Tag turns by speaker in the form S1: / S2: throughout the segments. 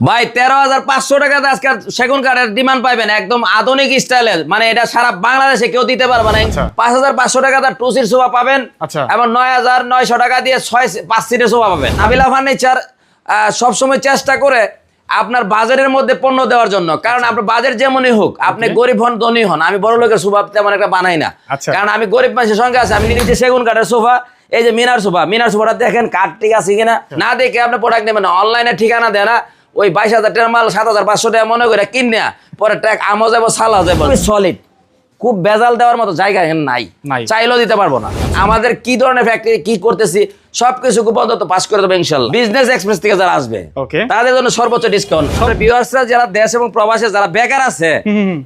S1: ভাই তেরো হাজার পাঁচশো টাকাতে আজকে সেগুন কাঠের ডিমান্ড পাইবেন একদম আধুনিক স্টাইলের মানে এটা সারা বাংলাদেশে কেউ দিতে পারবে না।
S2: আচ্ছা।
S1: পাঁচ হাজার পাঁচশো টাকাতে টু সিট সোফা পাবেন
S2: আচ্ছা।
S1: এবং নয় হাজার নয়শো টাকা দিয়ে ছয় পাঁচ সিটের সোফা পাবেন। আবিলা ফার্নিচার সবসময় চেষ্টা করে আপনার বাজারের মধ্যে পণ্য দেওয়ার জন্য। কারণ আপনার বাজার যেমনই হোক আপনি গরিব হন ধনী হন আমি বড় লোকের সোফা তেমন একটা বানাই না।
S2: আচ্ছা।
S1: কারণ আমি গরিব মানুষের সঙ্গে আছে আমি নিচে সেগুন কাঠের সোফা এই যে মিনার সোফা মিনার সোফাটা দেখেন কাঠ ঠিক আছে কিনা? না দেখে আপনি প্রোডাক্ট নেবেন অনলাইনে ঠিকানা দেয় না। ওই বাইশ হাজার টাকার মাল সাত হাজার পাঁচশো টাকা মনে করে কিনে পরে ট্যাক আমও যাব সালা যাব সলিড খুব বেজাল দেওয়ার মতো জায়গা এখানে নাই। চাইলেও দিতে পারব না। আমাদের কি ধরনের ফ্যাক্টরি কি করতেছি সবকিছু অন্তত পাস করে দেবো ইনশাল্লাহ। বিজনেস এক্সপ্রেস থেকে যারা আসবে তাদের জন্য সর্বোচ্চ ডিসকাউন্ট ভিউয়ার্সরা যারা দেশ এবং প্রবাসে যারা বেকার আছে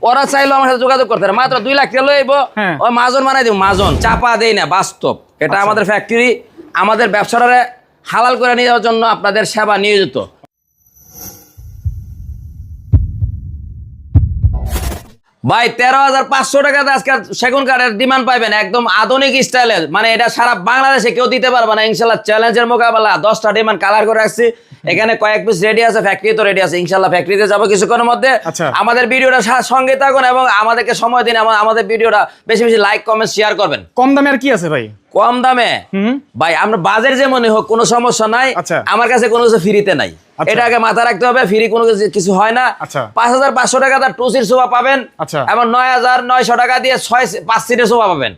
S1: ওরা চাইলেও আমার সাথে যোগাযোগ করতে পারে। মাত্র দুই লাখ টাকা লইব।
S2: হ্যাঁ।
S1: ওই মাজন বানাই দিব মাজন। চাপা দেই না বাস্তব। এটা আমাদের ফ্যাক্টরি আমাদের ব্যবসাটারে হালাল করে নিয়ে যাওয়ার জন্য আপনাদের সেবা নিয়োজিত। ভাই তেরো হাজার পাঁচশো টাকাতে আজকে সেগুন কাঠের ডিমান্ড পাইবেন একদম আধুনিক স্টাইলের মানে এটা সারা বাংলাদেশে কেউ দিতে পারবে না ইনশাল্লাহ চ্যালেঞ্জের মোকাবেলা। দশটা ডিমান্ড কালার করে রাখছি। এখানে কয়েক পিস রেডি আছে ফ্যাক্টরি তো রেডি আছে ইনশাল্লাহ ফ্যাক্টরিতে যাব কিছুক্ষণের মধ্যে।
S2: আচ্ছা।
S1: আমাদের ভিডিওটা সঙ্গে থাকুন এবং আমাদেরকে সময় দিন আমা- আমাদের ভিডিওটা বেশি বেশি লাইক কমেন্ট শেয়ার করবেন।
S2: কম দামে আর কি আছে ভাই?
S1: কম দামে?
S2: হুম।
S1: ভাই আমরা বাজার যেমনই হোক কোনো সমস্যা নাই।
S2: আচ্ছা।
S1: আমার কাছে কোনো কিছু ফ্রিতে নাই। এটা আগে মাথা রাখতে হবে ফ্রি কোনো কিছু হয় না।
S2: আচ্ছা।
S1: পাঁচ হাজার পাঁচশো টাকা তার টু সিট সোফা পাবেন
S2: আচ্ছা।
S1: এবং নয় হাজার নয়শো টাকা দিয়ে ছয় পাঁচ সিটের সোফা পাবেন।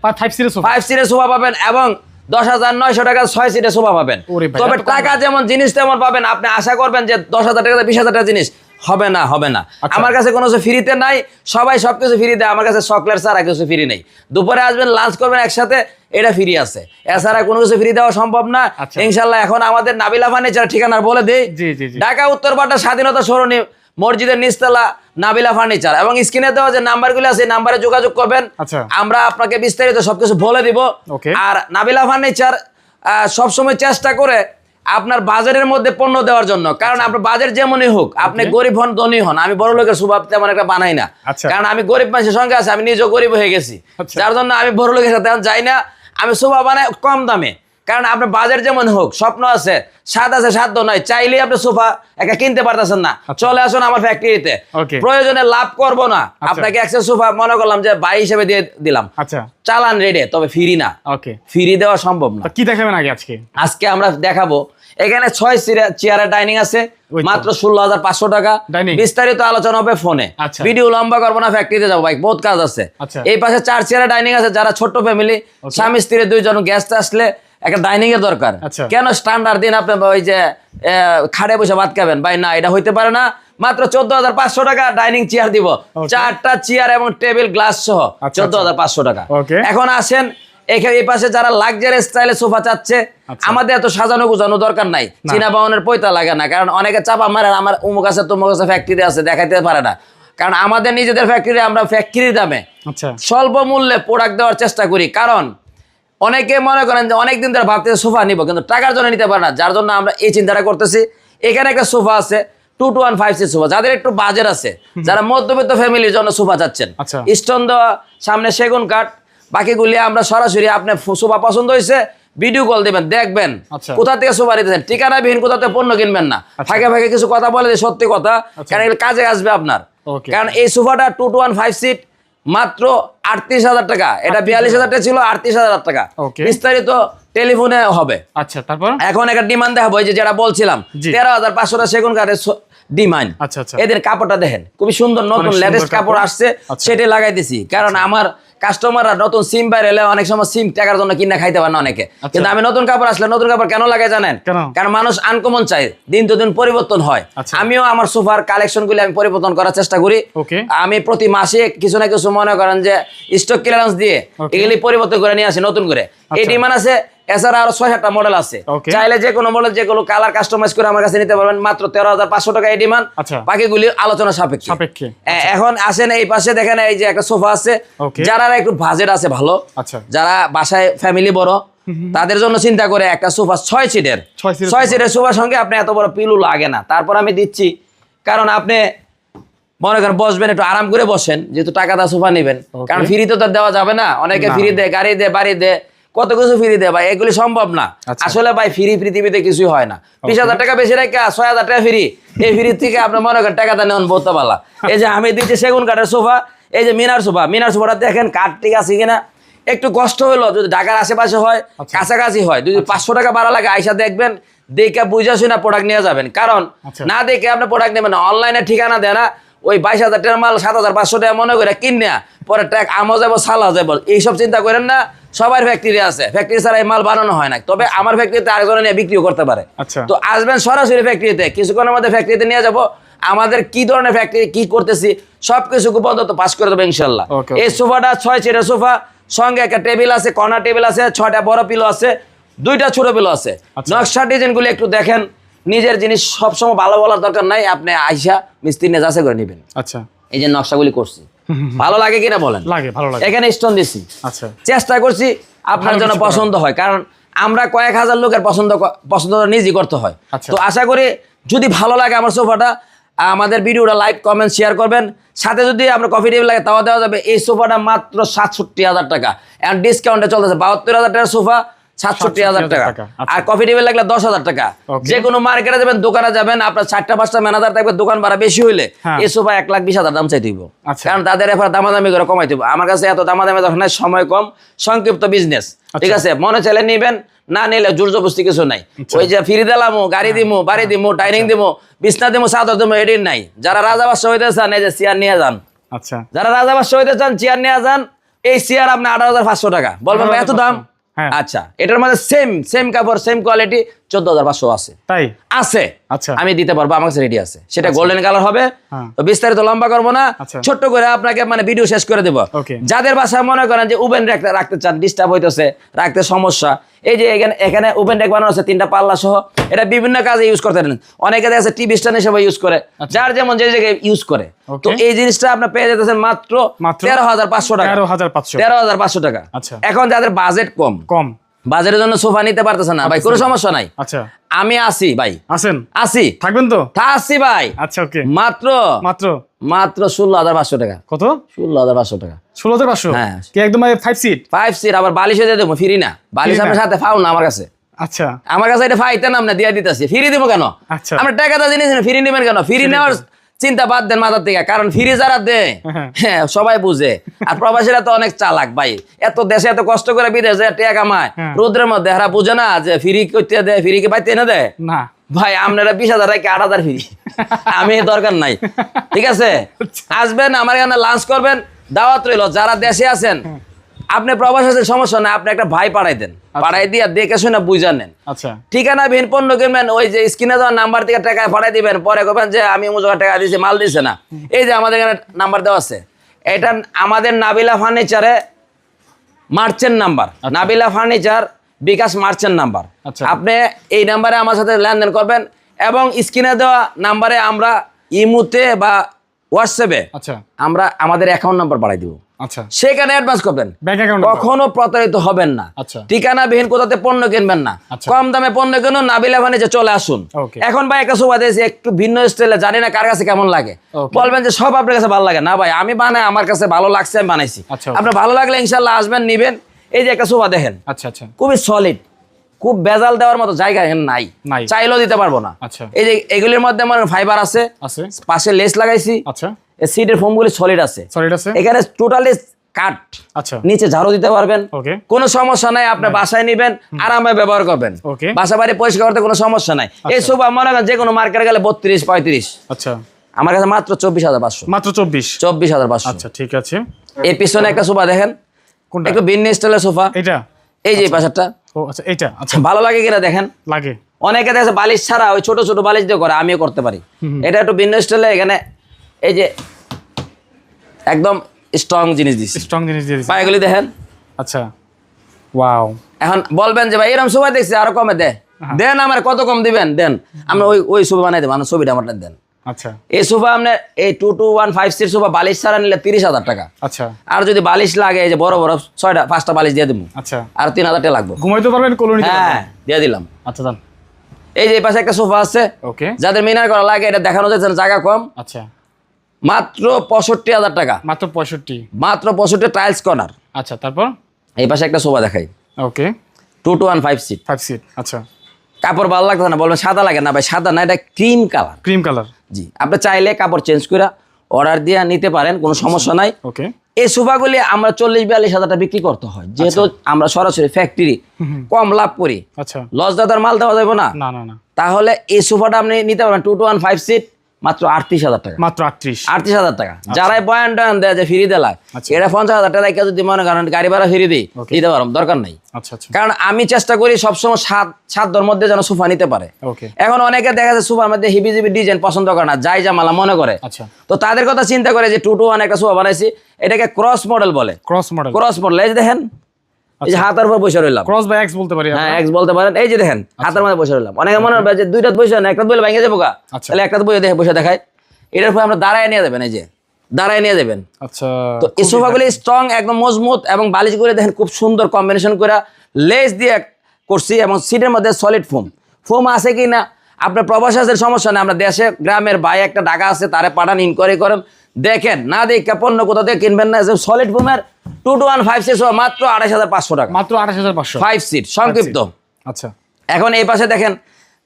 S2: ফাইভ
S1: সিটের সোফা পাবেন এবং দশ হাজার নয়শো টাকা ছয় সিটে সোফা পাবেন। তবে টাকা যেমন জিনিস তেমন পাবেন। আপনি আশা করবেন যে দশ হাজার টাকা বিশ হাজার টাকা জিনিস হবে না হবে না।
S2: আচ্ছা।
S1: আমার কাছে কোনো কিছু ফ্রিতে নাই সবাই সবকিছু ফ্রি দেয় আমার কাছে চকলেট ছাড়া কিছু ফ্রি নেই। দুপুরে আসবেন লাঞ্চ করবেন একসাথে এটা ফ্রি আছে। এছাড়া কোনো কিছু ফ্রি দেওয়া সম্ভব না।
S2: আচ্ছা।
S1: ইনশাল্লাহ এখন আমাদের নাবিলা ফার্নিচার ঠিকানা বলে দেই। ঢাকা উত্তরপাড়া স্বাধীনতা সরণি মসজিদের নিচতলা নাবিলা ফার্নিচার এবং স্ক্রিনে দেওয়া যে নাম্বারগুলো আছে নাম্বারে যোগাযোগ করবেন।
S2: আচ্ছা।
S1: আমরা আপনাকে বিস্তারিত সবকিছু বলে দিব। আর নাবিলা ফার্নিচার সবসময় চেষ্টা করে আপনার বাজারের মধ্যে পণ্য দেওয়ার জন্য। কারণ আপনার বাজার যেমনই হোক আপনি গরিব হন ধনী হন আমি বড় লোকের স্বভাব তেমন একটা বানাই না।
S2: আচ্ছা।
S1: কারণ আমি গরিব মানুষের সঙ্গে আছে আমি নিজেও গরিব হয়ে গেছি।
S2: আচ্ছা।
S1: যার জন্য আমি বড় লোকের সাথে যাই না আমি শোভা বানাই কম দামে। কারণ আপনার বাজার যেমন হোক স্বপ্ন আছে স্বাদ আছে সাধ্য নয়। চাইলেই আপনি সোফা একটা কিনতে পারতেছেন না। চলে আসুন আমার ফ্যাক্টরিতে প্রয়োজনে লাভ করব না। আপনাকে একশো সোফা মনে করলাম যে বাই হিসেবে দিয়ে দিলাম।
S2: আচ্ছা।
S1: চালান রেডে তবে ফ্রি না।
S2: ওকে
S1: ফ্রি দেওয়া সম্ভব না।
S2: কি দেখাবেন আগে আজকে?
S1: আজকে আমরা দেখাবো। এখানে ছয় চেয়ারের ডাইনিং আছে মাত্র ষোলো হাজার পাঁচশো টাকা। বিস্তারিত আলোচনা হবে ফোনে।
S2: আচ্ছা।
S1: ভিডিও লম্বা করব না ফ্যাক্টরিতে যাব ভাই বহুত কাজ আছে।
S2: আচ্ছা।
S1: এই পাশে চার চেয়ারের ডাইনিং আছে যারা ছোট্ট ফ্যামিলি স্বামী স্ত্রী দুইজন গেস্ট আসলে একটা ডাইনিং এর দরকার।
S2: আচ্ছা।
S1: কেন স্ট্যান্ডার্ড দিন আপনি ওই যে খাড়ে বসে ভাত খাবেন? ভাই না এটা হইতে পারে না। মাত্র চোদ্দ হাজার পাঁচশো টাকা ডাইনিং চেয়ার দিব। চারটা চেয়ার এবং টেবিল গ্লাস সহ।
S2: আচ্ছা,
S1: চোদ্দ হাজার পাঁচশো টাকা. এখন আসেন এখানে এই পাশে যারা লাক্সারি স্টাইলে সোফা চাচ্ছে
S2: আচ্ছা।
S1: আমাদের এত সাজানো গুজানো দরকার নাই। চীনা বাউনের পয়তা লাগে না কারণ অনেকে চাপা মারে আমার উমুক আছে তুমুক আছে ফ্যাক্টরি আছে দেখাইতে পারে না। কারণ আমাদের নিজেদের ফ্যাক্টরি আমরা ফ্যাক্টরির দামে
S2: আচ্ছা।
S1: স্বল্প মূল্যে প্রোডাক্ট দেওয়ার চেষ্টা করি। কারণ অনেকে মনে করেন যে অনেকদিন ধরে ভাবতেছে সোফা নিব কিন্তু টাকার জন্য নিতে পারে না। যার জন্য আমরা এই চিন্তাটা করতেছি। এখানে একটা সোফা আছে two two one five six sofa. যাদের একটু বাজেট আছে যারা মধ্যবিত্ত ফ্যামিলির জন্য সোফা চাচ্ছেন।
S2: আচ্ছা।
S1: স্টোন দেওয়া সামনে সেগুন কাঠ বাকিগুলি আমরা সরাসরি আপনার সোফা পছন্দ হয়েছে ভিডিও কল দিবেন দেখবেন
S2: আচ্ছা।
S1: কোথা থেকে সোফা নিতেছেন। ঠিকানাবিহীন কোথা থেকে পণ্য কিনবেন না। ফাঁকে ফাঁকে কিছু কথা বলে সত্যি কথা কারণ এগুলো কাজে আসবে আপনার। কারণ এই সোফাটা two two one five seat মাত্র আটত্রিশ হাজার টাকা। এটা বিয়াল্লিশ হাজার। টাকা ছিল আটত্রিশ হাজার টাকা। বিস্তারিত টেলিফোনে হবে।
S2: আচ্ছা তারপর?
S1: এখন একটা ডিমান্ড দেখাবো যে যেটা বলছিলাম তেরো হাজার পাঁচশো টাকা সেগুন কাঠের ডিমান্ড
S2: আচ্ছা, আচ্ছা।
S1: এদের কাপড়টা দেখেন খুবই সুন্দর নতুন লেটেস্ট কাপড়। আসছে
S2: সেটা
S1: সেটাই লাগাই দিছি কারণ আমার কাস্টমাররা নতুন সিম বাইরে এলে অনেক সময় সিম টাকার জন্য কিনা খাইতে পারে না অনেকে। কিন্তু আমি নতুন কাপড় আসলে নতুন কাপড় কেন লাগে জানেন? কারণ মানুষ আনকমন চাই দিন তো দিন পরিবর্তন হয়।
S2: আচ্ছা।
S1: আমিও আমার সোফার কালেকশন গুলি আমি পরিবর্তন করার চেষ্টা করি। আমি প্রতি মাসে কিছু না কিছু মনে করেন যে স্টক ক্লিয়ারেন্স দিয়ে. এগুলি পরিবর্তন করে নিয়ে আসি নতুন করে। এই
S2: আচ্ছা।
S1: ডিমান্ড আছে এছাড়া আরও ছয় সাতটা মডেল আছে। চাইলে যে কোনো মডেল যে কোনো কালার কাস্টমাইজ করে আমার কাছে নিতে পারবেন। মাত্র তেরো হাজার পাঁচশো টাকা এই ডিমান্ড
S2: আচ্ছা।
S1: বাকিগুলি আলোচনা সাপেক্ষে।
S2: সাপেক্ষে।
S1: এখন আসেন এই পাশে দেখেন এই যে একটা সোফা আছে। যারা একটু বাজেট আছে ভালো।
S2: আচ্ছা।
S1: যারা বাসায় ফ্যামিলি বড় তাদের জন্য চিন্তা করে একটা সোফা ছয় সিটের
S2: ছয় সিটের
S1: সোফার সঙ্গে আপনি এত বড় পিলু লাগে না। তারপর আমি দিচ্ছি। কারণ আপনি মনে করেন বসবেন একটু আরাম করে বসেন। যেহেতু টাকা দা সোফা নেবেন। কারণ ফ্রি তো দেওয়া যাবে না। অনেকে ফ্রি দেয় গাড়ি দেয় বাড়ি দেয়। কত কিছু ফ্রি দেয় ভাই? এগুলি সম্ভব না।
S2: আচ্ছা।
S1: আসলে ভাই ফ্রি পৃথিবীতে কিছুই হয় না। বিশ হাজার টাকা বেশি রেখে ছয় হাজার টাকা ফ্রি এই ফ্রি থেকে আপনি মনে করেন টাকাটা নেন বলতে পারলা এই যে আমি দিচ্ছি সেগুন কাঠের সোফা এই যে মিনার সোফা। মিনার সোফাটা দেখেন কাঠ ঠিক আছে কিনা? একটু কষ্ট হলো যদি ঢাকার আশেপাশে হয়
S2: আচ্ছা।
S1: কাছাকাছি হয়। যদি পাঁচশো টাকা বাড়া লাগে আইসা দেখবেন দেখে বুঝা শুনে প্রোডাক্ট নিয়ে যাবেন। কারণ
S2: আচ্ছা।
S1: না দেখে আপনি প্রোডাক্ট নেবেন না। অনলাইনে ঠিকানা দেয় না। ওই বাইশ হাজার টাকার মাল সাত হাজার পাঁচশো টাকা মনে করে কিনে পরে ট্যাক আমও যাব সালা যাব। এইসব চিন্তা করেন না সবার ফ্যাক্টরি আছে। ফ্যাক্টরি ছাড়া এই মাল বানানো হয় না। তবে আমার ফ্যাক্টরিতে আরেকজনে নিয়ে বিক্রিও করতে পারে।
S2: আচ্ছা।
S1: তো আসবেন সরাসরি ফ্যাক্টরিতে কিছুক্ষণের মধ্যে ফ্যাক্টরিতে নিয়ে যাব। আমাদের কি ধরনের ফ্যাক্টরি কি করতেছি সবকিছু পর্যন্ত পাস করে দেবো ইনশাল্লাহ. এই সোফাটা ছয় চেয়ারের সোফা সঙ্গে একটা টেবিল আছে কর্নার টেবিল আছে ছয়টা বড় পিলো আছে দুইটা ছোট পিলো আছে।
S2: আচ্ছা।
S1: নকশা ডিজাইনগুলো একটু দেখেন। নিজের জিনিস সবসময় ভালো বলার দরকার নাই আপনি আইসা মিস্ত্রি নিয়ে যাচাই করে নেবেন।
S2: আচ্ছা।
S1: এই যে নকশাগুলি করছি। ভালো লাগে কিনা বলেন?
S2: লাগে ভালো লাগে।
S1: এখানে স্টোন দিছি।
S2: আচ্ছা।
S1: চেষ্টা করছি আপনার জন্য পছন্দ হয় কারণ আমরা কয়েক হাজার লোকের পছন্দ পছন্দ নিজেই করতে হয়।
S2: আচ্ছা।
S1: তো আশা করি যদি ভালো লাগে আমার সোফাটা আমাদের ভিডিওটা লাইক কমেন্ট শেয়ার করবেন। সাথে যদি কফি টেবিল লাগে তাও দেওয়া যাবে। এই সোফাটা মাত্র সাতষট্টি হাজার টাকা। এখন ডিসকাউন্টে চলতেছে বাহাত্তর হাজার টাকার সোফা। সাতষট্টি হাজার টাকা।
S2: আচ্ছা।
S1: আর কফি টেবিল লাগলে দশ হাজার টাকা। যে কোনো মার্কেটে যাবেন দোকানে যাবেন আপনার চারটা পাঁচটা ম্যানেজার থাকবে দোকান ভাড়া বেশি হইলে
S2: হ্যাঁ।
S1: এই সোফা এক লাখ বিশ হাজার দাম চাই দিব
S2: আচ্ছা।
S1: কারণ তাদের এবার দামাদামি করে কমাই দিব আমার কাছে এত দামাদামি সময় কম সংক্ষিপ্ত বিজনেস ঠিক
S2: আচ্ছা।
S1: আছে? মনে চাইলে নিবেন না নিলে জোর জবস্তি কিছু নাই। ওই যে ফিরি দিলামো গাড়ি দিমু বাড়ি দিমু ডাইনিং দিমু বিছনা দিমু চাদর দিমু এটির নাই। যারা রাজা বাদশাহ হইতে চান এই যে চেয়ার নিয়ে যান।
S2: আচ্ছা।
S1: যারা রাজা বাদশাহ হইতে চান চেয়ার নিয়ে যান এই চেয়ার আপনি আঠারো হাজার পাঁচশো টাকা। বলবেন এত দাম?
S2: হ্যাঁ।
S1: আচ্ছা এটার মধ্যে সেম সেম কাপড় সেম কোয়ালিটি চোদ্দ হাজার পাঁচশো আছে।
S2: তাই?
S1: আছে।
S2: আচ্ছা।
S1: আমি দিতে পারব আমার কাছে রেডি আছে। সেটা গোল্ডেন কালার হবে।
S2: হ্যাঁ।
S1: তো বিস্তারিত লম্বা করব না।
S2: আচ্ছা।
S1: ছোট্ট করে আপনাকে মানে ভিডিও শেষ করে দেবো। যাদের বাসায় মনে করেন যে ওভেন রাখতে রাখতে চান ডিস্টার্ব হইতেছে রাখতে সমস্যা এই যে এখানে এখানে ওভেন রেক বানানো আছে তিনটা পাল্লা সহ এটা বিভিন্ন কাজে ইউজ করতে পারেন। অনেকে দেখা যাচ্ছে টিভি স্ট্যান্ড হিসেবে ইউজ করে যার যেমন যে জায়গায় ইউজ করে। তো এই জিনিসটা আপনি পেয়ে যেতেছেন মাত্র তেরো হাজার পাঁচশো টাকা।
S2: তেরো হাজার পাঁচশো।
S1: টাকা।
S2: আচ্ছা।
S1: এখন যাদের বাজেট কম
S2: কম।
S1: বাজারের জন্য সোফা নিতে পারতেছে না ভাই কোনো সমস্যা নাই।
S2: আচ্ছা।
S1: আমি আসি ভাই।
S2: আছেন
S1: আসি।
S2: থাকবেন তো?
S1: আসছি ভাই।
S2: আচ্ছা ওকে।
S1: মাত্র?
S2: মাত্র?
S1: মাত্র ষোলো হাজার পাঁচশো টাকা।
S2: কত?
S1: ষোলো হাজার পাঁচশো টাকা।
S2: ষোলো হাজার পাঁচশো?
S1: হ্যাঁ।
S2: কি একদম ফাইভ সিট
S1: ফাইভ সিট আবার বালিশে দিয়ে দেবো ফ্রি না। বালিশ আপনার সাথে পাও না আমার কাছে।
S2: আচ্ছা।
S1: আমার কাছে এটা ফাইতে নাম না দিয়ে দিতেছি। ফ্রি দিব কেন?
S2: আচ্ছা।
S1: আমরা টাকাটা জিনিস ফ্রি নেবেন কেন? ফ্রি নেওয়ার চিন্তা বাদ দেন মাথার থেকে কারণ ফ্রি যারা দেয়
S2: হ্যাঁ।
S1: হ্যাঁ সবাই বুঝে। আর প্রবাসীরা তো অনেক চালাক ভাই। এত দেশে এত কষ্ট করে বিদেশ টাকা কামায়।
S2: হ্যাঁ।
S1: রোদ্রের মধ্যে এরা বুঝে না যে ফ্রি করতে দেয় ফ্রি কে পাইতে না দেয়
S2: না।
S1: ভাই আপনারা বিশ হাজার টাকা আট হাজার ফ্রি। আমি দরকার নাই। ঠিক আছে? আসবেন আমার এখানে লাঞ্চ করবেন দাওয়াত রইল। যারা দেশে আছেন আপনি প্রবাস আছে সমস্যা নাই আপনি একটা ভাই পাঠাই দেন। পাঠাই দিয়ে দেখে শুনে বুঝা নেন।
S2: আচ্ছা।
S1: ঠিকানা বিহীন পণ্য কিনবেন ওই যে স্ক্রিনে দেওয়া নাম্বার থেকে টাকা পাঠাই দিবেন পরে কবেন যে আমি জায়গায় টাকা দিয়েছি মাল দিছে না। এই যে আমাদের এখানে নাম্বার দেওয়া আছে। এটা আমাদের Nabila ফার্নিচারে merchant number. Nabila furniture bKash merchant number.
S2: আচ্ছা।
S1: আপনি এই নাম্বারে আমার সাথে লেনদেন করবেন এবং স্ক্রিনে দেওয়া নাম্বারে আমরা ইমুতে বা হোয়াটসঅ্যাপে
S2: আচ্ছা।
S1: আমরা আমাদের অ্যাকাউন্ট নাম্বার পাঠাই দিব।
S2: আচ্ছা।
S1: সেখানে অ্যাডভান্স করবেন। কখনো প্রতারিত হবেন না।
S2: আচ্ছা।
S1: ঠিকানাবিহীন কোথাতে পণ্য কিনবেন না।
S2: আচ্ছা।
S1: কম দামে পণ্য কিনুন নাবিলা ফার্নিচার চলে আসুন। এখন ভাই একটা সোফা দিয়েছি একটু ভিন্ন স্টাইলে জানি না কার কাছে কেমন লাগে। বলবেন যে সব আপনার কাছে ভালো লাগে। না ভাই আমি বানাই আমার কাছে ভালো লাগছে আমি বানাইছি। আপনার ভালো লাগলে ইনশাল্লাহ আসবেন নিবেন। এই যে একটা সোফা দেখেন
S2: আচ্ছা আচ্ছা।
S1: খুবই সলিড খুব বেজাল দেওয়ার মতো জায়গা এখানে নাই। চাইলেও দিতে পারব না। এই যে এগুলির মধ্যে আমার ফাইবার আছে। পাশে লেস লাগাইছি।
S2: আচ্ছা।
S1: সিটের ফোমগুলি সলিড আছে।
S2: সলিড আছে?
S1: এখানে টোটালি কাঠ
S2: আচ্ছা।
S1: নিচে ঝাড়ু দিতে পারবেন. কোনো সমস্যা নাই আপনি বাসায় নিবেন আরামে ব্যবহার করবেন। বাসা বাড়ি পরিষ্কার করতে কোনো সমস্যা নাই। এই সোফা মনে করেন যে কোনো মার্কেটে গেলে বত্রিশ পঁয়ত্রিশ।
S2: আচ্ছা।
S1: আমার কাছে মাত্র চব্বিশ হাজার পাঁচশো।
S2: মাত্র চব্বিশ?
S1: চব্বিশ হাজার পাঁচশো।
S2: আচ্ছা ঠিক আছে।
S1: এই পিছনে একটা সোফা দেখেন।
S2: কোনটা?
S1: একটু ভিন্ন স্টাইলের সোফা।
S2: এটা?
S1: এই যে এই পাশেরটা।
S2: ও আচ্ছা এইটা? আচ্ছা।
S1: ভালো লাগে কিনা দেখেন?
S2: লাগে।
S1: অনেকে দেখে বালিশ ছাড়া ওই ছোট ছোট বালিশ দিয়ে করে আমিও করতে পারি। এটা একটু ভিন্ন স্টাইলে এখানে এই যে একদম স্ট্রং জিনিস দিচ্ছি
S2: স্ট্রং জিনিস দিয়ে দিছি।
S1: পায়েগুলি দেখেন।
S2: আচ্ছা। ওয়াও
S1: এখন বলবেন যে ভাই এরকম সময় দেখছি আরও কমে দে। দেন আমার কত কম দিবেন দেন। আমরা ওই ওই ছবি বানাই দেবো আমার ছবিটা আমারটা দেন।
S2: আচ্ছা।
S1: এই সোফা আপনার এই two two one five seat sofa বালিশ ছাড়া নিলে তিরিশ হাজার টাকা।
S2: আচ্ছা।
S1: আর যদি বালিশ লাগে এই যে বড় বড় ছয়টা পাঁচটা বালিশ দিয়ে দেবো।
S2: আচ্ছা।
S1: আর তিন হাজার টাকা লাগবে।
S2: ঘুমাইতে পারবেন কলোনিতে
S1: হ্যাঁ দিয়ে দিলাম।
S2: আচ্ছা যান।
S1: এই যে পাশে একটা সোফা আছে।
S2: ওকে
S1: যাদের মিনার করা লাগে এটা দেখানো যাচ্ছে জায়গা কম।
S2: আচ্ছা।
S1: মাত্র পঁয়ষট্টি হাজার টাকা।
S2: মাত্র পঁয়ষট্টি।
S1: মাত্র পঁয়ষট্টি টাইলস কর্নার
S2: আচ্ছা তারপর?
S1: এই পাশে একটা সোফা দেখাই।
S2: Okay.
S1: Two two one five seat
S2: five seat আচ্ছা।
S1: কাপড় ভালো লাগতো না বলবেন সাদা লাগে না ভাই সাদা না এটা ক্রিম কালার
S2: ক্রিম কালার
S1: জি আপনি চাইলে কাপড় চেঞ্জ করে অর্ডার দিয়ে নিতে পারেন কোনো সমস্যা নাই।
S2: ওকে।
S1: এই সোফাগুলি আমরা চল্লিশ বিয়াল্লিশ হাজার টাকা বিক্রি করতে হয় যেহেতু আমরা সরাসরি ফ্যাক্টরি কম লাভ করি।
S2: আচ্ছা।
S1: লস দাদার মাল দেওয়া যাবে না।
S2: না না না।
S1: তাহলে এই সোফাটা আপনি নিতে পারবেন two two one five seat মাত্র আটত্রিশ হাজার টাকা।
S2: মাত্র আটত্রিশ।
S1: আটত্রিশ হাজার টাকা। যারাই বয়ান টয়ান দেয় যে ফ্রি দেলায়
S2: আচ্ছা।
S1: এটা পঞ্চাশ হাজার টাকা যদি মনে করেন গাড়ি ভাড়া ফ্রি দিই দিতে পারো দরকার নাই।
S2: আচ্ছা আচ্ছা।
S1: কারণ আমি চেষ্টা করি সবসময় সাত সাত দর মধ্যে যেন সোফা নিতে পারে। এখন অনেকে দেখা যায় সোফার মধ্যে হিবি জিবি ডিজাইন পছন্দ করে না যাই জামালা মনে করে।
S2: আচ্ছা।
S1: তো তাদের কথা চিন্তা করে যে টু টু ওয়ান একটা সোফা বানাইছি এটাকে ক্রস মডেল বলে।
S2: ক্রস মডেল
S1: ক্রস মডেল এই দেখেন এই যে হাতার উপর বসে রইলাম।
S2: ক্রস বাই এক্স বলতে পারি
S1: হ্যাঁ এক্স বলতে পারেন। এই যে দেখেন হাতের মধ্যে বসে রইলাম। অনেকে মনে হবে যে দুইটা বসে না একটা বলে ভেঙে যাব গা।
S2: আচ্ছা।
S1: তাহলে একটা বসে দেখে বসে দেখায় এটার উপর আমরা দাঁড়ায় নিয়ে যাবেন এই যে। দাঁড়ায় নিয়ে যাবেন।
S2: আচ্ছা
S1: তো এই সোফাগুলি স্ট্রং একদম মজবুত এবং বালিশ করে দেখেন খুব সুন্দর কম্বিনেশন করে লেস দিয়ে করছি এবং সিটের মধ্যে সলিড ফোম ফোম আছে কি না আপনার প্রবাসের সমস্যা নেই। আমরা দেশে গ্রামের ভাই একটা ঢাকা আছে তারে পাঠান ইনকোয়ারি করেন। দেখেন না দেখে পণ্য কোথা থেকে কিনবেন না সলিড ফোমের two two one five seat মাত্র আড়াইশ হাজার পাঁচশো টাকা।
S2: মাত্র আঠাশ হাজার পাঁচশো।
S1: ফাইভ সিট সংক্ষিপ্ত।
S2: আচ্ছা।
S1: এখন এই পাশে দেখেন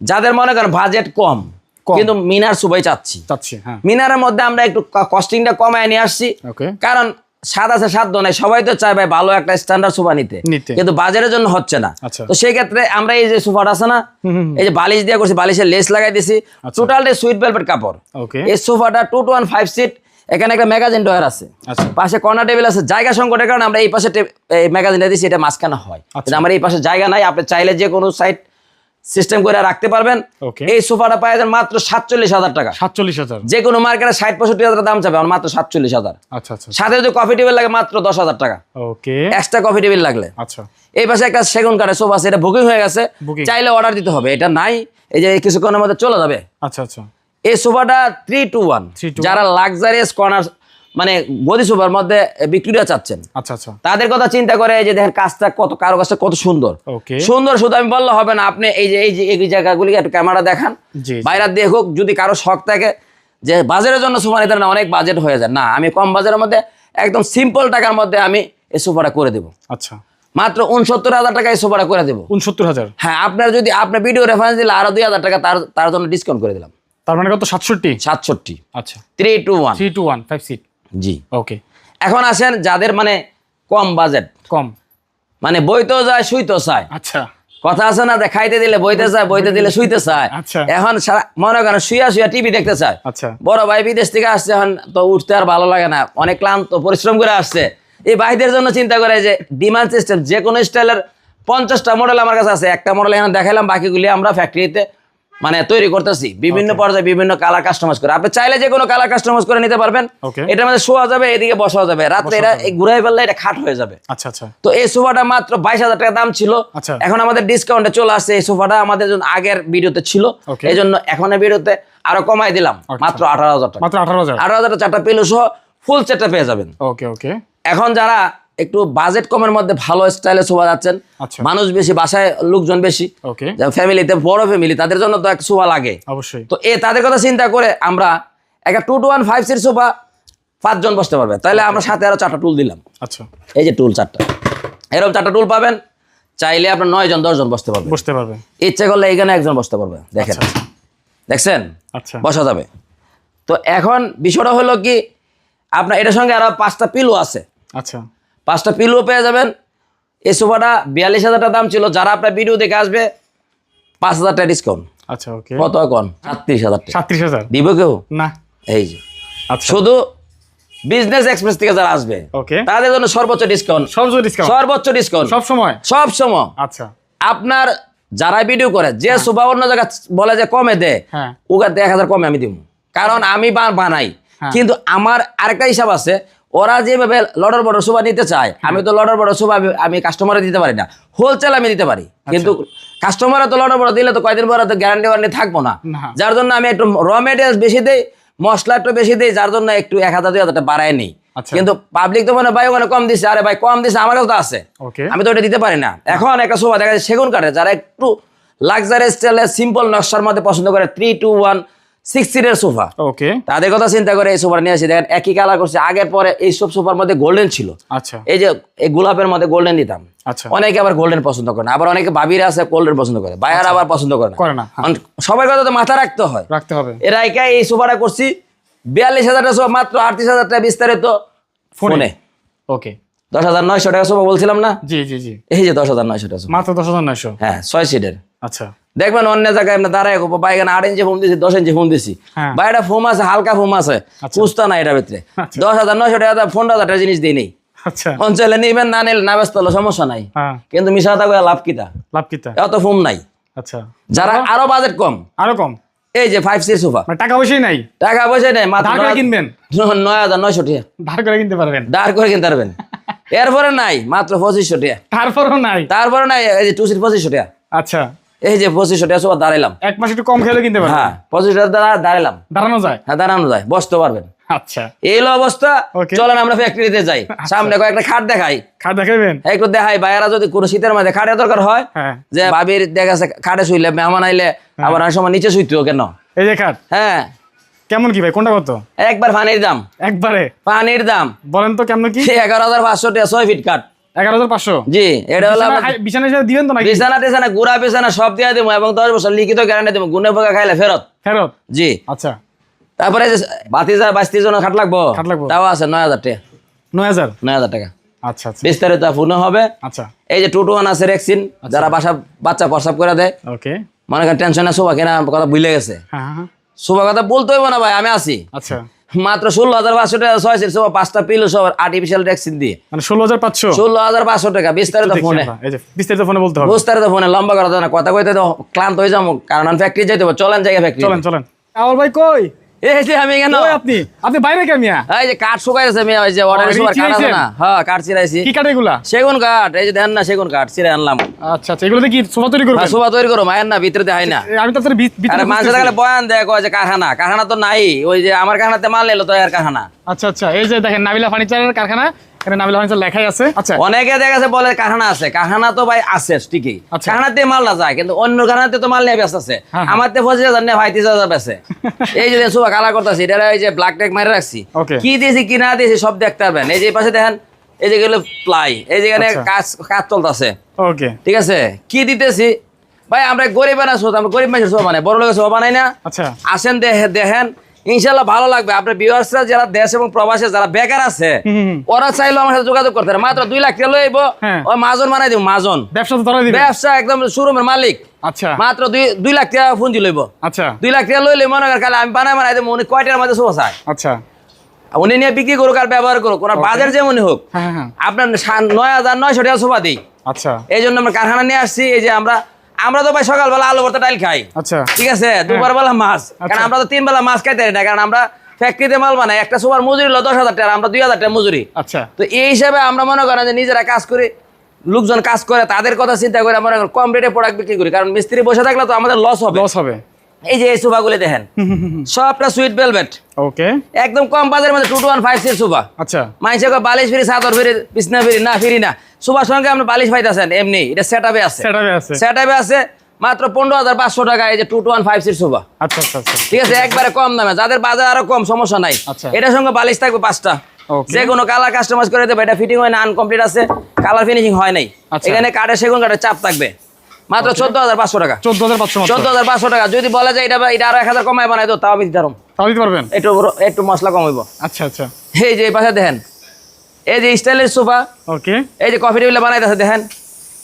S1: যাদের মনে করেন বাজেট কম। কিন্তু মিনার সুবাই চাচ্ছি।
S2: চাচ্ছি হ্যাঁ।
S1: মিনারের মধ্যে আমরা একটু কস্টিংটা কমায় নিয়ে আসছি। কারণ স্বাদ আছে সাধ্য নাই। সবাই তো চায় ভাই ভালো একটা স্ট্যান্ডার্ড সোফা নিতে।
S2: নিতে।
S1: কিন্তু বাজারের জন্য হচ্ছে না।
S2: আচ্ছা।
S1: তো সেই ক্ষেত্রে আমরা এই যে সোফাটা আছে না এই যে বালিশ দিয়ে করছি বালিশের লেস লাগাই দিছি। টোটালটা সুইট ভেলভেট কাপড় এই সোফাটা two two one five seat এখানে একটা ম্যাগাজিন ডয়ার আছে।
S2: আচ্ছা।
S1: পাশে কর্নার টেবিল আছে জায়গা সংকটের কারণে আমরা এই পাশে ম্যাগাজিনটা দিচ্ছি এটা মাঝখানে হয়।
S2: আচ্ছা।
S1: আমার এই পাশে জায়গা নাই আপনি চাইলে যে কোনো সাইড সিস্টেম করে রাখতে পারবেন। এই সোফাটা পাওয়া যায় মাত্র সাতচল্লিশ হাজার টাকা।
S2: সাতচল্লিশ হাজার।
S1: যে কোনো মার্কেটে ষাট পঁয়ষট্টি হাজার দাম চাবে আমার মাত্র সাতচল্লিশ হাজার।
S2: আচ্ছা আচ্ছা।
S1: সাথে যদি কফি টেবিল লাগে মাত্র দশ হাজার টাকা।
S2: ওকে।
S1: এক্সট্রা কফি টেবিল লাগলে।
S2: আচ্ছা।
S1: এই পাশে একটা সেগুন কাঠের সোফা আছে এটা বুকিং হয়ে গেছে। চাইলে অর্ডার দিতে হবে এটা নাই এই যে কিছুক্ষণের মধ্যে চলে যাবে।
S2: আচ্ছা আচ্ছা।
S1: এই সোফাটা থ্রি টু ওয়ান যারা লাক্সারিয়াস কর্নার মানে গদি সোফার মধ্যে বিক্রিয়া চাচ্ছেন।
S2: আচ্ছা আচ্ছা।
S1: তাদের কথা চিন্তা করে যে দেখেন কাজটা কত কারও কাজটা কত সুন্দর। সুন্দর শুধু আমি বললে হবে না আপনি এই যে এই যে এই জায়গাগুলি একটু ক্যামেরা দেখান। বাইরে দেখুক যদি কারও শখ থাকে যে বাজারের জন্য সোফা নিতে না অনেক বাজেট হয়ে যায়। না আমি কম বাজারের মধ্যে একদম সিম্পল টাকার মধ্যে আমি এই সোফাটা করে দেবো।
S2: আচ্ছা।
S1: মাত্র উনসত্তর হাজার টাকা এই সোফাটা করে দেবো।
S2: উনসত্তর হাজার?
S1: হ্যাঁ আপনার যদি আপনার ভিডিও রেফারেন্স দিলে আরও দুই হাজার টাকা তার তার জন্য ডিসকাউন্ট করে দিলাম।
S2: তার মানে কত? সাতষট্টি?
S1: সাতষট্টি।
S2: আচ্ছা।
S1: Three two one
S2: three two one five seat
S1: জি।
S2: ওকে
S1: এখন আসেন যাদের মানে কম বাজেট
S2: কম।
S1: মানে বইতেও যায় শুইতেও চায়
S2: আচ্ছা।
S1: কথা আছে না যে খাইতে দিলে বইতে চায় বইতে দিলে শুইতে চায়
S2: আচ্ছা।
S1: এখন সারা- মনে করেন শুয়া শুয়া টিভি দেখতে চায়।
S2: আচ্ছা।
S1: বড় ভাই বিদেশ থেকে আসছে এখন তো উঠতে আর ভালো লাগে না। অনেক ক্লান্ত পরিশ্রম করে আসছে। এই ভাইদের জন্য চিন্তা করে যে ডিমান্ড সিস্টেম যে কোনো স্টাইলের পঞ্চাশটা মডেল আমার কাছে আছে। একটা মডেল এখানে দেখালাম বাকিগুলি আমরা ফ্যাক্টরিতে মানে তৈরি করতেছি। বিভিন্ন পর্যায়ে বিভিন্ন কালার কাস্টমাইজ করে। আপনি চাইলে যে কোনো কালার কাস্টমাইজ করে নিতে পারবেন. এটার মধ্যে শোয়া যাবে এদিকে বসাও যাবে। রাত্রে এটা এই ঘুরাই ফেললে এটা খাট হয়ে যাবে।
S2: আচ্ছা আচ্ছা।
S1: তো এই সোফাটা মাত্র বাইশ হাজার টাকা দাম ছিল।
S2: আচ্ছা।
S1: এখন আমাদের ডিসকাউন্টে চলে আসছে। এই সোফাটা আমাদের জন্য আগের ভিডিওতে ছিল. এই জন্য এখনের ভিডিওতে আরও কমাই দিলাম।
S2: আচ্ছা।
S1: মাত্র আঠারো হাজার টাকা।
S2: মাত্র আঠারো হাজার।
S1: আঠারো হাজার চারটা পেল সহ ফুল সেটটা পেয়ে যাবেন।
S2: ওকে ওকে
S1: এখন যারা একটু বাজেট কমের মধ্যে ভালো স্টাইলে সোফা যাচ্ছেন।
S2: আচ্ছা।
S1: মানুষ বেশি বাসায় লোকজন বেশি। ফ্যামিলিতে বড় ফ্যামিলি তাদের জন্য তো এক সোফা লাগে।
S2: অবশ্যই।
S1: তো এ তাদের কথা চিন্তা করে আমরা একটা two two one five seat sofa পাঁচজন বসতে পারবে। তাহলে আমরা সাথে আরও চারটা টুল দিলাম।
S2: আচ্ছা।
S1: এই যে টুল চারটা। এরকম চারটা টুল পাবেন চাইলে আপনার নয় জন দশজন বসতে পারবে।
S2: বসতে পারবে।
S1: ইচ্ছে করলে এখানে একজন বসতে পারবে। দেখেন।
S2: আচ্ছা,
S1: দেখছেন?
S2: আচ্ছা।
S1: বসা যাবে। তো এখন বিষয়টা হলো কি আপনার এটার সঙ্গে আরও পাঁচটা পিলো আছে।
S2: আচ্ছা।
S1: পাঁচটা পিলো পেয়ে যাবেন। এই সোফাটা বিয়াল্লিশ হাজার টাকা দাম ছিল। যারা আপনার ভিডিও দেখে আসবে পাঁচ হাজার টাকা ডিসকাউন্ট
S2: আচ্ছা ওকে
S1: কত এখন? সাতত্রিশ হাজার টাকা।
S2: সাতত্রিশ হাজার?
S1: দিব কেউ?
S2: না।
S1: এই যে।
S2: আচ্ছা।
S1: শুধু বিজনেস এক্সপ্রেস থেকে যারা আসবে
S2: ওকে
S1: তাদের জন্য সর্বোচ্চ ডিসকাউন্ট
S2: সবজ ডিসকাউন্ট
S1: সর্বোচ্চ ডিসকাউন্ট
S2: সব সময়?
S1: সব সময়।
S2: আচ্ছা।
S1: আপনার যারা ভিডিও করে যে সোফা অন্য জায়গা বলে যে কমে দে
S2: হ্যাঁ।
S1: ওকে এক হাজার কমে আমি দিব। কারণ আমি বা- বানাই।
S2: হ্যাঁ।
S1: কিন্তু আমার আরেকটা হিসাব আছে ওরা যেভাবে লডর বড় সোফা নিতে চায় আমি তো লডর বড় সোফা আমি- কাস্টমারে দিতে পারি না। হোলসেল আমি দিতে পারি
S2: আচ্ছা।
S1: কিন্তু কাস্টমারে তো লডর বড় দিলে তো কয়দিন পরে তো গ্যারান্টি ওয়ারেন্টি থাকব না। যার জন্য আমি একটু র মেটেরিয়ালস বেশি দেই মশলা একটু বেশি দেই যার জন্য একটু এক হাজার দুই হাজারটা বাড়ায় নেই।
S2: আচ্ছা।
S1: কিন্তু পাবলিক তো মানে ভাই ওখানে কম দিচ্ছে আরে ভাই কম দিচ্ছে আমারও তো আছে। আমি তো ওটা দিতে পারি না। এখন একটা সোফা দেখা যায় সেগুন কাঠের যারা একটু লাক্সারি স্টাইলে সিম্পল নকশার মধ্যে পছন্দ করে থ্রি টু ওয়ান সিক্স সিটের সোফা।
S2: ওকে।
S1: তাদের কথা চিন্তা করে এই সোফা নিয়ে আসি। দেখেন একই কালার করছে। আগের পরে এই সব সোফার মধ্যে গোল্ডেন ছিল।
S2: আচ্ছা।
S1: এই যে এই গোলাপের মধ্যে গোল্ডেন দিতাম।
S2: আচ্ছা।
S1: অনেকে আবার গোল্ডেন পছন্দ করে না। আবার অনেকে বাবিরা আছে গোল্ডেন পছন্দ করে। বাইরে আবার পছন্দ করে না। সবার কথা তো মাথা রাখতে হয়।
S2: রাখতে হবে।
S1: এরা একাই এই সোফাটা করছি বিয়াল্লিশ হাজার টাকা সোফা মাত্র আটত্রিশ হাজার টাকা বিস্তারিত
S2: ফোনে।
S1: ফোনে।
S2: ওকে।
S1: দশ হাজার নয়শো টাকা সোফা বলছিলাম না?
S2: জি জি জি।
S1: এই যে দশ হাজার নয়শো টাকা
S2: মাত্র দশ হাজার নয়শো।
S1: হ্যাঁ ছয় সিটের
S2: আচ্ছা।
S1: দেখবেন অন্য জায়গায় আমরা দাঁড়ায় আট ইঞ্চি ফোম দিছি দশ ইঞ্চি ফোম দিছি।
S2: হ্যাঁ।
S1: বা এটা ফোম আছে হালকা ফোম আছে। কুস্তা না এটার ভিতরে।
S2: আচ্ছা।
S1: দশ হাজার নয়শো টাকা পনেরো হাজার টাকা জিনিস দিই নেই।
S2: আচ্ছা।
S1: অঞ্চলে নিবেন না নিলে না ব্যস্ত হলো সমস্যা নাই।
S2: হ্যাঁ।
S1: কিন্তু মিশা থাকবে লাভ কিতা
S2: লাভ কিতা
S1: এত ফোম নাই।
S2: আচ্ছা।
S1: যারা আরও বাজেট কম।
S2: আরও কম?
S1: এই যে ফাইভ সির সোফা
S2: টাকা পয়সাই নাই?
S1: টাকা পয়সা নেই মাত্র
S2: ধার কিনবেন?
S1: নয়- হাজার নয়শো টাকা।
S2: ধার করে কিনতে পারবেন?
S1: দাঁড় করে কিনতে পারবেন। এরপরে নাই মাত্র পঁচিশশো টাকা।
S2: তারপরও নাই?
S1: তারপরে নাই এই যে টু সিট পঁচিশশো টাকা।
S2: আচ্ছা।
S1: এই যে পঁচিশশো টাকা দাঁড়াইলাম।
S2: এক মাস একটু কম খেলে কিনতে পারবেন
S1: হ্যাঁ পঁচিশ টাকা দাঁড়াইলাম।
S2: দাঁড়ানো যায়?
S1: হ্যাঁ দাঁড়ানো যায় বসতে পারবেন।
S2: আচ্ছা।
S1: এই অবস্থা। চলেন আমরা ফ্যাক্টরিতে যাই। সামনে কয়েকটা খাট দেখাই।
S2: খাট দেখাবেন
S1: একটু দেখাই বাইরা যদি কোনো শীতের মধ্যে খাটের দরকার হয়
S2: হ্যাঁ।
S1: যে ভাবির দেখা খাটে শুইলে মেহমান আইলে আবার অনেক সময় নিচে কেন?
S2: এই যে খাট?
S1: হ্যাঁ।
S2: কেমন কি ভাই? কোনটা কত?
S1: একবার পানির দাম।
S2: একবারে?
S1: পানির দাম।
S2: বলেন তো কেমন কি?
S1: এগারো হাজার পাঁচশো টাকা ছয় ফিট কাঠ
S2: এগারো হাজার পাঁচশো?
S1: জি এটা হলো
S2: বিছানা দিবেন তো নাকি?
S1: বিছানা টিছানা গুড়া বিছানা সব দিয়ে দেবো এবং দশ বছর লিখিত গ্যারান্টি দেবো। গুনে পোকা খাইলে ফেরত।
S2: ফেরত?
S1: জি।
S2: আচ্ছা।
S1: তারপরে যে বাতি জন্য খাট লাগবো?
S2: খাট লাগবো।
S1: তাও আছে নয় হাজার টাকা।
S2: নয় হাজার?
S1: টাকা।
S2: আচ্ছা আচ্ছা।
S1: বিস্তারিত পূর্ণ হবে।
S2: আচ্ছা।
S1: এই যে আছে রেক্সিন যারা বাসা বাচ্চা প্রসাব করে দেয়।
S2: ওকে।
S1: মনে করেন টেনশনে শোভা কেনা কথা ভুলে গেছে।
S2: হ্যাঁ হ্যাঁ, হ্যাঁ।
S1: শোভা কথা বলতে হইব না ভাই আমি আছি।
S2: আচ্ছা।
S1: মাত্র ষোলো হাজার পাঁচশো টাকা ছয় সিট সবার পাঁচটা পিলো সব আর্টিফিশিয়াল রেক্সিন দিয়ে।
S2: মানে ষোলো হাজার পাঁচশো?
S1: ষোলো হাজার পাঁচশো টাকা বিস্তারিত ফোনে।
S2: বিস্তারিত ফোনে বলতে হবে।
S1: বিস্তারিত ফোনে লম্বা করা যায় না কথা কইতে তো ক্লান্ত হয়ে যাব কারণ ফ্যাক্টরি যাইতে হবে চলেন জায়গা ফ্যাক্টরি
S2: চলেন চলেন। আমার ভাই কই?
S1: এই যে আমি কেন
S2: আপনি? আপনি বাইরে কে মিয়া?
S1: এই যে কাঠ শুকাইছে মেয়ে ওই যে অর্ডার
S2: এদিকে
S1: কাঠ আছে? না? হ্যাঁ কাঠ চিরাইছি
S2: কি কাঠ এগুলা?
S1: সেগুন কাঠ এই যে না সেগুন কাঠ চিরাই আনলাম।
S2: আচ্ছা আচ্ছা কি সোফা তৈরি করবেন?
S1: হ্যাঁ, তৈরি করো মায়ের না ভিতরে দেখাই না।
S2: আমি তো ভিতরে
S1: আরে মানুষের
S2: খুঁজতেছি।
S1: দেখলে বয়ান দেয় কয় যে কারখানা কারখানা তো নাই ওই যে আমার কারখানাতে মাল এলো তো এর কারখানা।
S2: আচ্ছা আচ্ছা এই যে দেখেন নাবিলা ফার্নিচারের কারখানা এখানে নাবিলা ফার্নিচার লেখাই আছে। আচ্ছা।
S1: অনেকে দেখা গেছে বলে কারখানা আছে। কারখানা তো ভাই আছে ঠিকই।
S2: আচ্ছা।
S1: কারখানাতে মাল না যায় কিন্তু অন্য কারখানাতে তো মাল নিয়ে ব্যস্ত আছে।
S2: হ্যাঁ, হ্যাঁ।
S1: আমার তো পঁচিশ হাজার নিয়ে ভাই তিরিশ হাজার বেছে এই যে শোভা কালার করতেছি এটা এই যে ব্ল্যাক ট্যাগ মারে রাখছি। কি দিয়েছি কি না দিয়েছি সব দেখতে পারবেন। এই যে পাশে দেখেন এই প্লাই এই যেখানে
S2: আচ্ছা।
S1: কাজ কাজ চলতেছে।
S2: ওকে
S1: ঠিক আছে? কি দিতেছি? ভাই আমরা গরিব না আমরা গরিব মানুষের শোভা বানাই বড় লোকের শোভা বানাই না।
S2: আচ্ছা।
S1: আসেন দেখে- দেখেন ইনশাল্লাহ ভালো লাগবে। আপনার ভিউয়ার্সরা যারা দেশ এবং প্রবাসে যারা বেকার আছে। ওরা চাইলে আমার সাথে যোগাযোগ করতে পারে। মাত্র দুই লাখ টাকা লইব
S2: হ্যাঁ।
S1: ওই মাজন বানাই দিব মাজন।
S2: ব্যবসা
S1: ব্যবসা একদম শোরুমের মালিক।
S2: আচ্ছা।
S1: মাত্র দুই দুই লাখ টাকা পুঁজি লইব।
S2: আচ্ছা।
S1: দুই লাখ টাকা লইলে মনে করেন আমি বানাই বানাই দেবো উনি কয়টার মধ্যে শোভা
S2: আচ্ছা।
S1: উনি নিয়ে বিক্রি করুক আর ব্যবহার করুক ওনার বাজার যেমনই হোক
S2: হ্যাঁ হ্যাঁ, হ্যাঁ।
S1: আপনার নয় হাজার নয়শো টাকা শোভা দিই।
S2: আচ্ছা।
S1: এই জন্য আমরা কারখানা নিয়ে আসছি এই যে আমরা আমরা তো ভাই সকালবেলা আলু ভর্তা ডাইল খাই।
S2: আচ্ছা।
S1: ঠিক আছে? দুপুর বেলা মাছ। কারণ
S2: আচ্ছা।
S1: আমরা তো তিন বেলা মাছ খাইতে না কারণ আমরা ফ্যাক্টরিতে মাল বানাই। একটা সুপার মজুরি হলো দশ হাজার টাকা আমরা দুই হাজার টাকা মজুরি।
S2: আচ্ছা।
S1: তো এই হিসাবে আমরা মনে করেন যে নিজেরা কাজ করি লোকজন কাজ করে তাদের কথা চিন্তা করে আমরা কম রেটে প্রোডাক্ট বিক্রি করি। কারণ মিস্ত্রি বসে থাকলে তো আমাদের লস হবে।
S2: লস হবে।
S1: এই যে এই সোফাগুলি দেখেন। সবটা সুইট ভেলভেট
S2: ওকে।
S1: একদম কম বাজারের মধ্যে two two one five seat sofa.
S2: আচ্ছা।
S1: মাইসে বালিশ ফিরি চাদর ফিরি বিছনা ফিরি না ফিরি না। সোফার সঙ্গে আপনি বালিশ পাইতেছেন এমনি। এটা সেট আপে আছে।
S2: সেটা আছে।
S1: সেট আপে আছে মাত্র পনেরো হাজার পাঁচশো টাকা এই যে two two one five seat sofa.
S2: আচ্ছা আচ্ছা আচ্ছা।
S1: ঠিক আছে একবারে কম দামে। যাদের বাজার আরও কম সমস্যা নাই।
S2: আচ্ছা।
S1: এটার সঙ্গে বালিশ থাকবে পাঁচটা. যে কোনো কালার কাস্টমাইজ করে দেবে। এটা ফিটিং হয় না আনকমপ্লিট আছে। কালার ফিনিশিং হয় নাই।
S2: আচ্ছা।
S1: এখানে কাঠে সেগুন কাঠের চাপ থাকবে। মাত্র চোদ্দ হাজার পাঁচশো টাকা।
S2: চোদ্দ হাজার পাঁচশো
S1: চোদ্দ হাজার পাঁচশো টাকা। যদি বলা যায় এটা এটা আরও এক হাজার কমায় বানাই তো তাও আমি দিতাম
S2: তাও দিতে পারবেন?
S1: একটু একটু মশলা কমাইব
S2: আচ্ছা আচ্ছা।
S1: এই যে এই পাশে দেখেন। এই যে স্টাইলের সোফা।
S2: ওকে
S1: এই যে কফি টেবিলে বানাইতেছে দেখেন।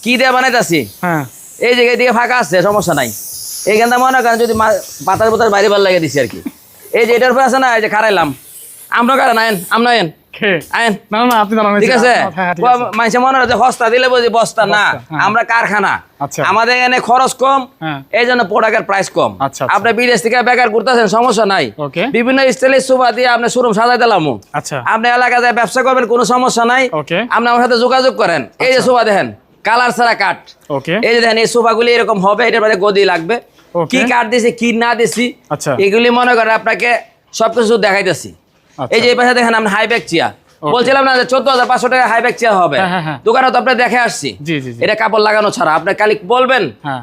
S1: কি দিয়ে বানাইতেছি?
S2: হ্যাঁ।
S1: এই যে এদিকে ফাঁকা আছে সমস্যা নাই। এইখানটা মনে করেন যদি বাতাস বাতাস বাইরে বার লাগিয়ে দিছি আর কি। এই যে এটার উপর আছে না এই যে খারাইলাম আমরা আমরা আয়েন
S2: খে
S1: আয়েন
S2: না না, না আপনি
S1: ঠিক আছে?
S2: ঠিক আছে।
S1: মানুষের মনে হস্তা দিলে বুঝি বস্তা না। আমরা কারখানা।
S2: আচ্ছা।
S1: আমাদের এখানে খরচ কম। এই জন্য প্রোডাক্টের প্রাইস কম।
S2: আচ্ছা, আচ্ছা।
S1: আপনি বিদেশ থেকে বেকার করতেছেন সমস্যা নাই। বিভিন্ন স্টাইলের সোফা দিয়ে আপনি শোরুম সাজাই দিলাম
S2: আচ্ছা।
S1: আপনি এলাকায় ব্যবসা করবেন কোনো সমস্যা নাই।
S2: ওকে।
S1: আপনি আমার সাথে যোগাযোগ করেন। এই যে সোফা দেখেন কালার ছাড়া কাঠ। এই যে দেখেন এই সোফাগুলি এরকম হবে এটার মধ্যে গদি লাগবে। কি কাঠ দিছি কি না দিছি
S2: আচ্ছা।
S1: এগুলি মনে করেন আপনাকে সবকিছু দেখাইতেছি।
S2: আচ্ছা।
S1: এই যে এই পাশে দেখেন আপনি হাই ব্যাগ চেয়ার বলছিলাম না যে চোদ্দ হাজার পাঁচশো টাকা হাই ব্যাগ চেয়ার হবে।
S2: হ্যাঁ, হ্যাঁ, হ্যাঁ।
S1: দোকানে তো আপনি দেখে আসছি। এটা কাপড় লাগানো ছাড়া। আপনি কালি বলবেন।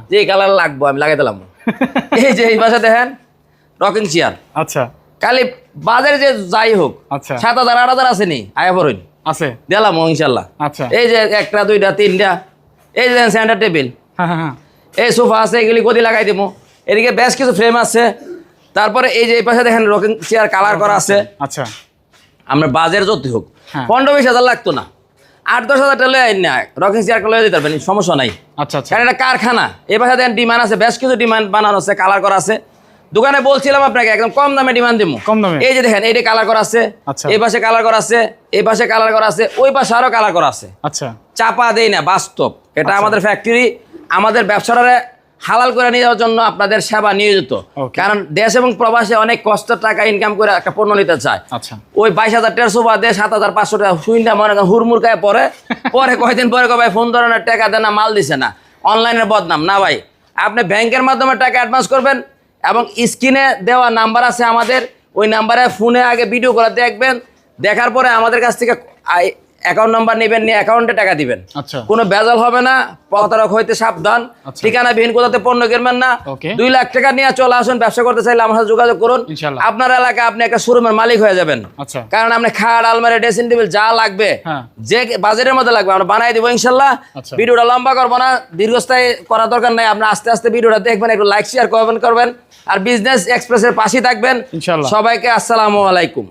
S1: যে এই কালার লাগবো আমি লাগাই দিলাম। এই যে এই পাশে দেখেন রকিং চেয়ার
S2: আচ্ছা।
S1: খালি বাজারে যে যাই হোক
S2: আচ্ছা।
S1: সাত হাজার আট হাজার আছে নি আয়া পড়ুন।
S2: আছে।
S1: দিলাম ইনশাল্লাহ।
S2: আচ্ছা।
S1: এই যে একটা দুইটা তিনটা। এই যে সেন্টার টেবিল এই সোফা আছে এগুলি গদি লাগাই দিব। এদিকে বেশ কিছু ফ্রেম আছে। তারপরে এই যে এই পাশে দেখেন রকিং চেয়ার কালার করা আছে।
S2: আচ্ছা।
S1: আমরা বাজার যত হোক।
S2: হ্যাঁ।
S1: পনেরো বিশ হাজার লাগতো না। আট দশ হাজার টাকা লয়ে না। রকিং চেয়ার লয়ে দিতে পারবেন সমস্যা নাই।
S2: আচ্ছা আচ্ছা।
S1: কারণ এটা কারখানা। এই পাশে দেখেন ডিমান্ড আছে বেশ কিছু ডিমান্ড বানানো আছে কালার করা আছে। দোকানে বলছিলাম আপনাকে একদম কম দামে ডিমান্ড দিব
S2: কম দামে?
S1: এই যে দেখেন এইটা কালার করা আছে।
S2: আচ্ছা।
S1: এই পাশে কালার করা আছে এই পাশে কালার করা আছে ওই পাশে আরও কালার করা আছে।
S2: আচ্ছা।
S1: চাপা দেই না বাস্তব। এটা আমাদের ফ্যাক্টরি আমাদের ব্যবসাটারে হালাল করে নিয়ে যাওয়ার জন্য আপনাদের সেবা নিয়োজিত। কারণ দেশ এবং প্রবাসে অনেক কষ্টের টাকা ইনকাম করে একটা পণ্য নিতে চায়।
S2: আচ্ছা।
S1: ওই বাইশ হাজার টাকার সোফা দিয়ে সাত হাজার পাঁচশো টাকা। সুইনটা মনে করেন হুড়মুড় খায় পরে পরে কয়দিন পরে ভাই ফোন ধরনের টাকা দেন না মাল দিছে না। অনলাইনের বদনাম। না ভাই আপনি ব্যাংকের মাধ্যমে টাকা অ্যাডভান্স করবেন এবং স্ক্রিনে দেওয়া নাম্বার আছে আমাদের। ওই নাম্বারে ফোনে আগে ভিডিও করে দেখবেন। দেখার পরে আমাদের কাছ থেকে অ্যাকাউন্ট নাম্বার নেবেন নিয়ে অ্যাকাউন্টে টাকা দিবেন।
S2: আচ্ছা।
S1: কোনো বেজাল হবে না প্রতারক হইতে সাবধান।
S2: আচ্ছা।
S1: ঠিকানা বিহীন কোথাতে পণ্য কিনবেন না। দুই লাখ টাকা নিয়ে চলে আসুন ব্যবসা করতে চাইলে আমার সাথে যোগাযোগ করুন। আপনার এলাকায় আপনি একটা শোরুমের মালিক হয়ে যাবেন।
S2: আচ্ছা।
S1: কারণ আপনি খাট আলমারি ড্রেসিং টেবিল যা লাগবে
S2: হ্যাঁ।
S1: যে বাজেটের মধ্যে লাগবে আমরা বানাই দিব ইনশাল্লাহ। ভিডিওটা লম্বা করব না দীর্ঘস্থায়ী করার দরকার নাই। আপনি আস্তে আস্তে ভিডিওটা দেখবেন একটু লাইক শেয়ার করবেন করবেন। আর বিজনেস এক্সপ্রেসের পাশেই থাকবেন। সবাইকে আসসালামু আলাইকুম।